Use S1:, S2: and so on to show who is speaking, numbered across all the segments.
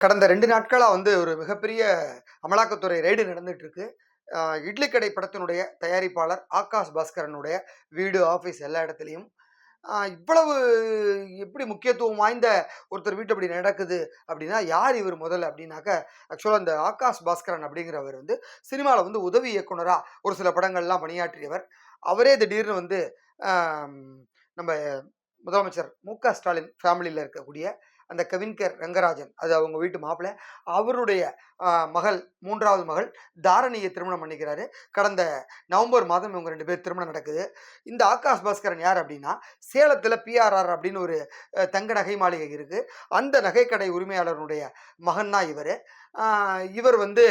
S1: கடந்த ரெண்டு நாட்களாக வந்து ஒரு மிகப்பெரிய அமலாக்கத்துறை ரெய்டு நடந்துட்டு இருக்கு இட்லி கடை படத்தினுடைய தயாரிப்பாளர் ஆகாஷ் பாஸ்கரனுடைய வீடு ஆஃபீஸ் எல்லா இடத்துலையும். இவ்வளவு எப்படி முக்கியத்துவம் வாய்ந்த ஒருத்தர் வீட்டு அப்படி நடக்குது அப்படின்னா யார் இவர் முதல்ல அப்படின்னாக்க ஆக்சுவலாக இந்த ஆகாஷ் பாஸ்கரன் அப்படிங்கிறவர் வந்து சினிமாவில் வந்து உதவி இயக்குனராக ஒரு சில படங்கள்லாம் பணியாற்றியவர். அவரே திடீர்னு வந்து நம்ம முதலமைச்சர் மு க ஸ்டாலின் ஃபேமிலியில் இருக்கக்கூடிய அந்த கவின்கர் ரங்கராஜன் அது அவங்க வீட்டு மாப்பிள்ளை அவருடைய மகள் மூன்றாவது மகள் தாரணியை திருமணம் பண்ணிக்கிறாரு. கடந்த நவம்பர் மாதம் இவங்க ரெண்டு பேர் திருமணம் நடக்குது. இந்த ஆகாஷ் பாஸ்கரன் யார் அப்படின்னா சேலத்தில் பிஆர்ஆர் அப்படின்னு ஒரு தங்க நகை மாளிகை இருக்குது அந்த நகைக்கடை உரிமையாளருடைய மகன் தான் இவர். இவர் வந்து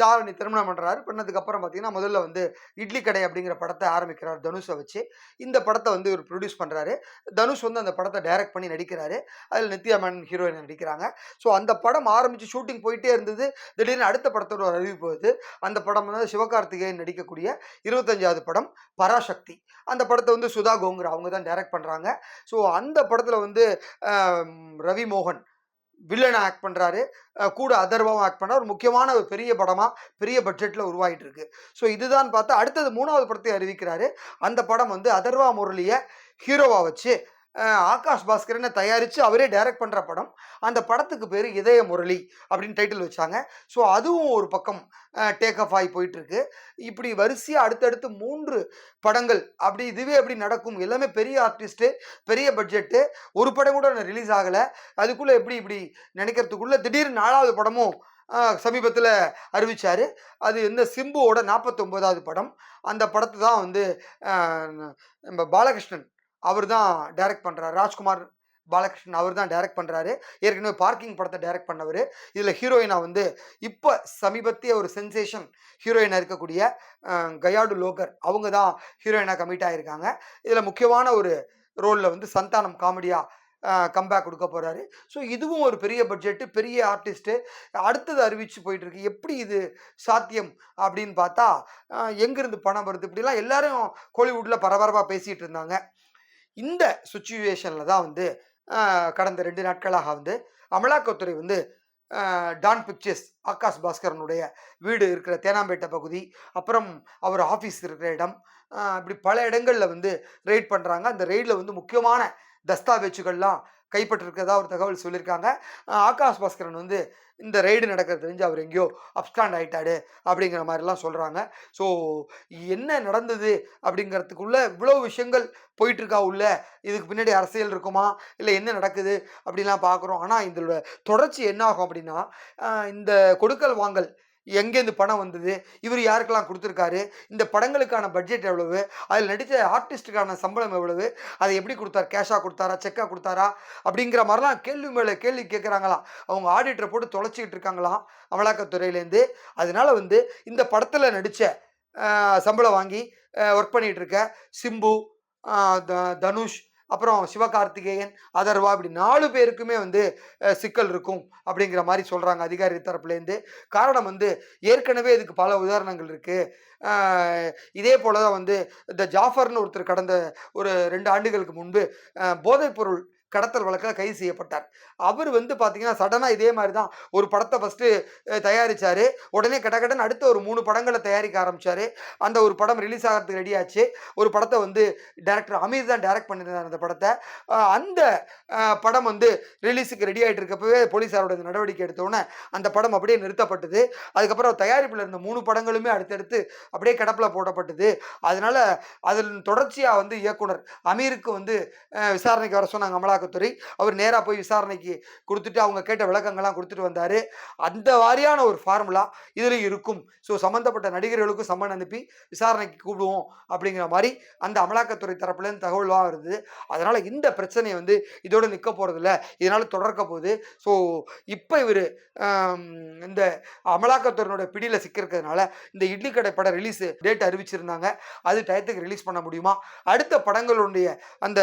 S1: தாரணி திருமணம் பண்ணுறாரு பண்ணதுக்கு அப்புறம் பார்த்தீங்கன்னா முதல்ல வந்து இட்லி கடை அப்படிங்கிற படத்தை ஆரம்பிக்கிறார் தனுஷை வச்சு. இந்த படத்தை வந்து இவர் ப்ரொடியூஸ் பண்ணுறாரு தனுஷ் வந்து அந்த படத்தை டைரக்ட் பண்ணி நடிக்கிறாரு. அதில் நித்யா மேனன் ஹீரோயின் நடிக்கிறாங்க. ஸோ அந்த படம் ஆரம்பித்து ஷூட்டிங் போயிட்டே இருந்தது. திடீர்னு அடுத்த படத்தோட ஒரு அறிவிப்பு வருது அந்த படம் வந்து சிவகார்த்திகேயன் நடிக்கக்கூடிய இருபத்தஞ்சாவது படம் பராசக்தி. அந்த படத்தை வந்து சுதா கோங்கர் அவங்க தான் டைரக்ட் பண்ணுறாங்க ஸோ அந்த படத்தில் வந்து ரவி மோகன் வில்லனை ஆக்ட் பண்ணுறாரு கூட அதர்வாவும் ஆக்ட் பண்ணார். ஒரு முக்கியமான ஒரு பெரிய படமாக பெரிய பட்ஜெட்டில் உருவாகிட்டு இருக்கு ஸோ இதுதான் பார்த்தா அடுத்தது மூணாவது படத்தை அறிவிக்கிறாரு. அந்த படம் வந்து அதர்வா முரளியை ஹீரோவாக வச்சு ஆகாஷ் பாஸ்கரனை தயாரித்து அவரே டைரக்ட் பண்ணுற படம். அந்த படத்துக்கு பேர் இதய முரளி அப்படின்னு டைட்டில் வச்சாங்க. ஸோ அதுவும் ஒரு பக்கம் டேக் ஆஃப் ஆகி போயிட்டுருக்கு. இப்படி வரிசையாக அடுத்தடுத்து மூன்று படங்கள் அப்படி இதுவே அப்படி நடக்கும். எல்லாமே பெரிய ஆர்டிஸ்ட்டு பெரிய பட்ஜெட்டு ஒரு படம் கூட ரிலீஸ் ஆகலை. அதுக்குள்ளே எப்படி இப்படி நினைக்கிறதுக்குள்ளே திடீர்னு நாலாவது படமும் சமீபத்தில் அறிவிச்சார். அது இந்த சிம்புவோட நாற்பத்தொம்போதாவது படம். அந்த படத்தை தான் வந்து நம்ம பாலகிருஷ்ணன் அவர் தான் டைரக்ட் பண்ணுறாரு ராஜ்குமார் பாலகிருஷ்ணன் அவர் தான் டைரக்ட் பண்ணுறாரு ஏற்கனவே பார்க்கிங் படத்தை டைரக்ட் பண்ணவர். இதில் ஹீரோயினா வந்து இப்போ சமீபத்திய ஒரு சென்சேஷன் ஹீரோயினாக இருக்கக்கூடிய கயாடு லோகர் அவங்க தான் ஹீரோயினாக கமிட் ஆகியிருக்காங்க இதில் முக்கியமான ஒரு ரோலில் வந்து சந்தானம் காமெடியாக கம்பேக் கொடுக்க போகிறாரு ஸோ இதுவும் ஒரு பெரிய பட்ஜெட்டு பெரிய ஆர்டிஸ்ட்டு அடுத்தது அறிவிச்சு போயிட்டுருக்கு. எப்படி இது சாத்தியம் அப்படின்னு பார்த்தா எங்கேருந்து பணம் வருது? இப்படிலாம் எல்லாரும் கோலிவுட்டில் பரபரப்பாக பேசிகிட்டு இருந்தாங்க. இந்த சுச்சுவேஷனில் தான் வந்து கடந்த ரெண்டு நாட்களாக வந்து அமலாக்கத்துறை வந்து டான் பிக்சர்ஸ் ஆகாஷ் பாஸ்கரனுடைய வீடு இருக்கிற தேனாம்பேட்டை பகுதி அப்புறம் அவர் ஆஃபீஸ் இருக்கிற இடம் இப்படி பல இடங்களில் வந்து ரெய்ட் பண்ணுறாங்க அந்த ரெய்டில் வந்து முக்கியமான தஸ்தாவேஜுகள்லாம் கைப்பற்றிருக்கிறதா ஒரு தகவல் சொல்லியிருக்காங்க. ஆகாஷ் பாஸ்கரன் வந்து இந்த ரெய்டு நடக்கிறது தெரிஞ்சு அவர் எங்கேயோ அப்ஸ்டாண்ட் ஆகிட்டாரு அப்படிங்கிற மாதிரிலாம் சொல்கிறாங்க ஸோ என்ன நடந்தது அப்படிங்கிறதுக்குள்ள இவ்வளோ விஷயங்கள் போயிட்டுருக்கா உள்ள? இதுக்கு பின்னாடி அரசியல் இருக்குமா? இல்லை என்ன நடக்குது? அப்படிலாம் பார்க்குறோம். ஆனால் இதோட தொடர்ச்சி என்ன ஆகும் அப்படின்னா இந்த கொடுக்கல் வாங்கல் எங்கேருந்து பணம் வந்தது? இவர் யாருக்கெல்லாம் கொடுத்துருக்காரு? இந்த படங்களுக்கான பட்ஜெட் எவ்வளவு? அதில் நடித்த ஆர்டிஸ்ட்டுக்கான சம்பளம் எவ்வளவு? அதை எப்படி கொடுத்தாரு? கேஷாக கொடுத்தாரா? செக்காக கொடுத்தாரா? அப்படிங்கிற மாதிரிலாம் கேள்வி மேலே கேள்வி கேட்குறாங்களாம். அவங்க ஆடிட்டரை போட்டு தொலைச்சிக்கிட்டு இருக்காங்களாம் அமலாக்கத்துறையிலேருந்து? அதனால வந்து இந்த படத்தில் நடித்த சம்பளம் வாங்கி ஒர்க் பண்ணிகிட்டு இருக்க சிம்பு த- தனுஷ் அப்புறம் சிவகார்த்திகேயன் அதர்வா இப்படி நாலு பேருக்குமே வந்து சிக்கல் இருக்கும் அப்படிங்கிற மாதிரி சொல்கிறாங்க அதிகாரி தரப்புலேருந்து காரணம் வந்து ஏற்கனவே இதுக்கு பல உதாரணங்கள் இருக்குது இதே போல தான் வந்து இந்த ஜாஃபர்னு ஒருத்தர் கடந்த ஒரு ரெண்டு ஆண்டுகளுக்கு முன்பு போதைப்பொருள் கடத்தல் வழக்கில் கைது செய்யப்பட்டார். அவர் வந்து பார்த்தீங்கன்னா சடனாக இதே மாதிரி தான் ஒரு படத்தை ஃபஸ்ட்டு தயாரித்தார் உடனே கடகடன் அடுத்த ஒரு மூணு படங்களை தயாரிக்க ஆரம்பித்தார் அந்த ஒரு படம் ரிலீஸ் ஆகிறதுக்கு ரெடி ஆச்சு. ஒரு படத்தை வந்து டேரக்டர் அமீர் தான் டைரக்ட் பண்ணியிருந்தார் அந்த படத்தை. அந்த படம் வந்து ரிலீஸுக்கு ரெடி ஆகிட்டு இருக்கப்பவே போலீஸாரோட நடவடிக்கை எடுத்தோன்னே அந்த படம் அப்படியே நிறுத்தப்பட்டது. அதுக்கப்புறம் தயாரிப்பில் இருந்த மூணு படங்களுமே அடுத்தடுத்து அப்படியே கிடப்பில் போடப்பட்டது. அதனால் அதில் தொடர்ச்சியாக வந்து இயக்குனர் அமீருக்கு வந்து விசாரணைக்கு வர சொன்னாங்க அமலாக்கத்துறை அவர் நேராக போய் விசாரணைக்கு கொடுத்துட்டு அவங்க கேட்ட விளக்கங்கள்லாம் கொடுத்துட்டு வந்தார். அந்த வாரியான ஒரு ஃபார்முலா இதில் இருக்கும். ஸோ சம்மந்தப்பட்ட நடிகர்களுக்கும் சம்மன் அனுப்பி விசாரணைக்கு கூப்பிடுவோம் அப்படிங்கிற மாதிரி அந்த அமலாக்கத்துறை தரப்புலேருந்து தகவலாக வருது. அதனால் இந்த பிரச்சனையை வந்து இதோடு நிற்க போகிறதில்ல இதனால் தொடர்க்க போகுது. ஸோ இப்போ இவர் இந்த அமலாக்கத்துறையினுடைய பிடியில் சிக்கிருக்கிறதுனால இந்த இட்லி கடை படம் ரிலீஸ் டேட் அறிவிச்சிருந்தாங்க. அது டயத்துக்கு ரிலீஸ் பண்ண முடியுமா? அடுத்த படங்களுடைய அந்த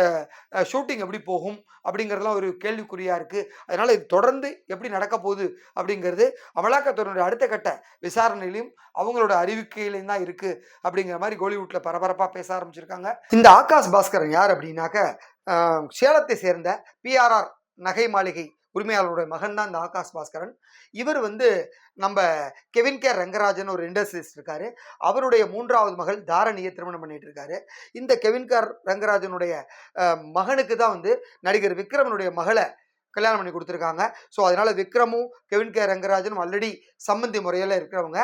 S1: ஷூட்டிங் எப்படி போகும்? அப்படிங்கிறதுலாம் ஒரு கேள்விக்குறியாக இருக்குது அதனால் இது தொடர்ந்து எப்படி நடக்க போகுது அப்படிங்கிறது அமலாக்கத்துறையினுடைய அடுத்த கட்ட விசாரணையிலையும் அவங்களோட அறிவிக்கையிலையும் தான் இருக்குது அப்படிங்கிற மாதிரி கோலிவுட்டில் பரபரப்பாக பேச ஆரம்பிச்சிருக்காங்க. இந்த ஆகாஷ் பாஸ்கரன் யார் அப்படின்னாக்க சேலத்தை சேர்ந்த பிஆர்ஆர் நகை மாளிகை உரிமையாளருடைய மகன் தான் இந்த ஆகாஷ் பாஸ்கரன். இவர் வந்து நம்ம கெவின் கே ரங்கராஜன் ஒரு இண்டஸ்ட்ரியலிஸ்ட் இருக்காரு. அவருடைய மூன்றாவது மகள் தாரணியை திருமணம் பண்ணிட்டு இருக்காரு. இந்த கெவின் கே ரங்கராஜனுடைய மகனுக்கு தான் வந்து நடிகர் விக்ரமனுடைய மகளை கல்யாணம் பண்ணி கொடுத்துருக்காங்க. ஸோ அதனால் விக்ரமும் கெவின் கே ரங்கராஜனும் ஆல்ரெடி சம்மந்தி முறையில் இருக்கிறவங்க.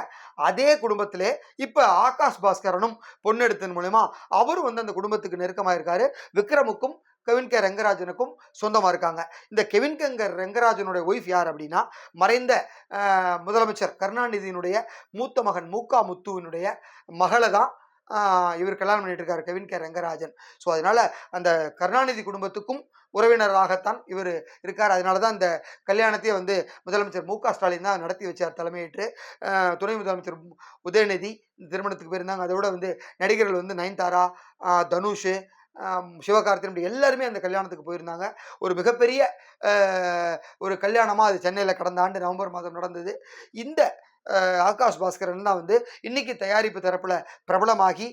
S1: அதே குடும்பத்திலே இப்போ ஆகாஷ் பாஸ்கரனும் பொண்ணெடுத்தன் மூலயமா அவரும் வந்து அந்த குடும்பத்துக்கு நெருக்கமாக இருக்காரு விக்ரமுக்கும் கெவின் கே ரங்கராஜனுக்கும் சொந்தமாக இருக்காங்க. இந்த கெவின் கே ரங்கராஜனுடைய ஒய்ஃப் யார் அப்படின்னா மறைந்த முதலமைச்சர் கருணாநிதியினுடைய மூத்த மகன் மூக்கா முத்துவினுடைய மகளை தான் இவர் கல்யாணம் பண்ணிட்டு இருக்காரு கெவின் கே ரங்கராஜன். ஸோ அதனால அந்த கருணாநிதி குடும்பத்துக்கும் உறவினராகத்தான் இவர் இருக்கார். அதனால தான் இந்த கல்யாணத்தையே வந்து முதலமைச்சர் மு க ஸ்டாலின் தான் நடத்தி வச்சார் தலைமையிட்டு துணை முதலமைச்சர் உதயநிதி திருமணத்துக்கு போயிருந்தாங்க. அதோட வந்து நடிகர்கள் வந்து நயன்தாரா தனுஷ் சிவகார்த்திகன் எல்லாருமே அந்த கல்யாணத்துக்கு போயிருந்தாங்க. ஒரு மிகப்பெரிய ஒரு கல்யாணமாக அது சென்னையில் கடந்த ஆண்டு நவம்பர் மாதம் நடந்தது. இந்த ஆகாஷ் பாஸ்கரன் தான் வந்து இன்னைக்கு தயாரிப்பு தரப்பில் பிரபலமாகி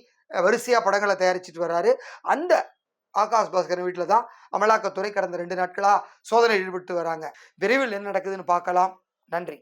S1: வரிசையாக படங்களை தயாரிச்சிட்டு வர்றாரு. அந்த ஆகாஷ் பாஸ்கரன் வீட்டில் தான் அமலாக்கத்துறை கடந்த ரெண்டு நாட்களாக சோதனை ஈடுபட்டு வராங்க. விரைவில் என்ன நடக்குதுன்னு பார்க்கலாம். நன்றி.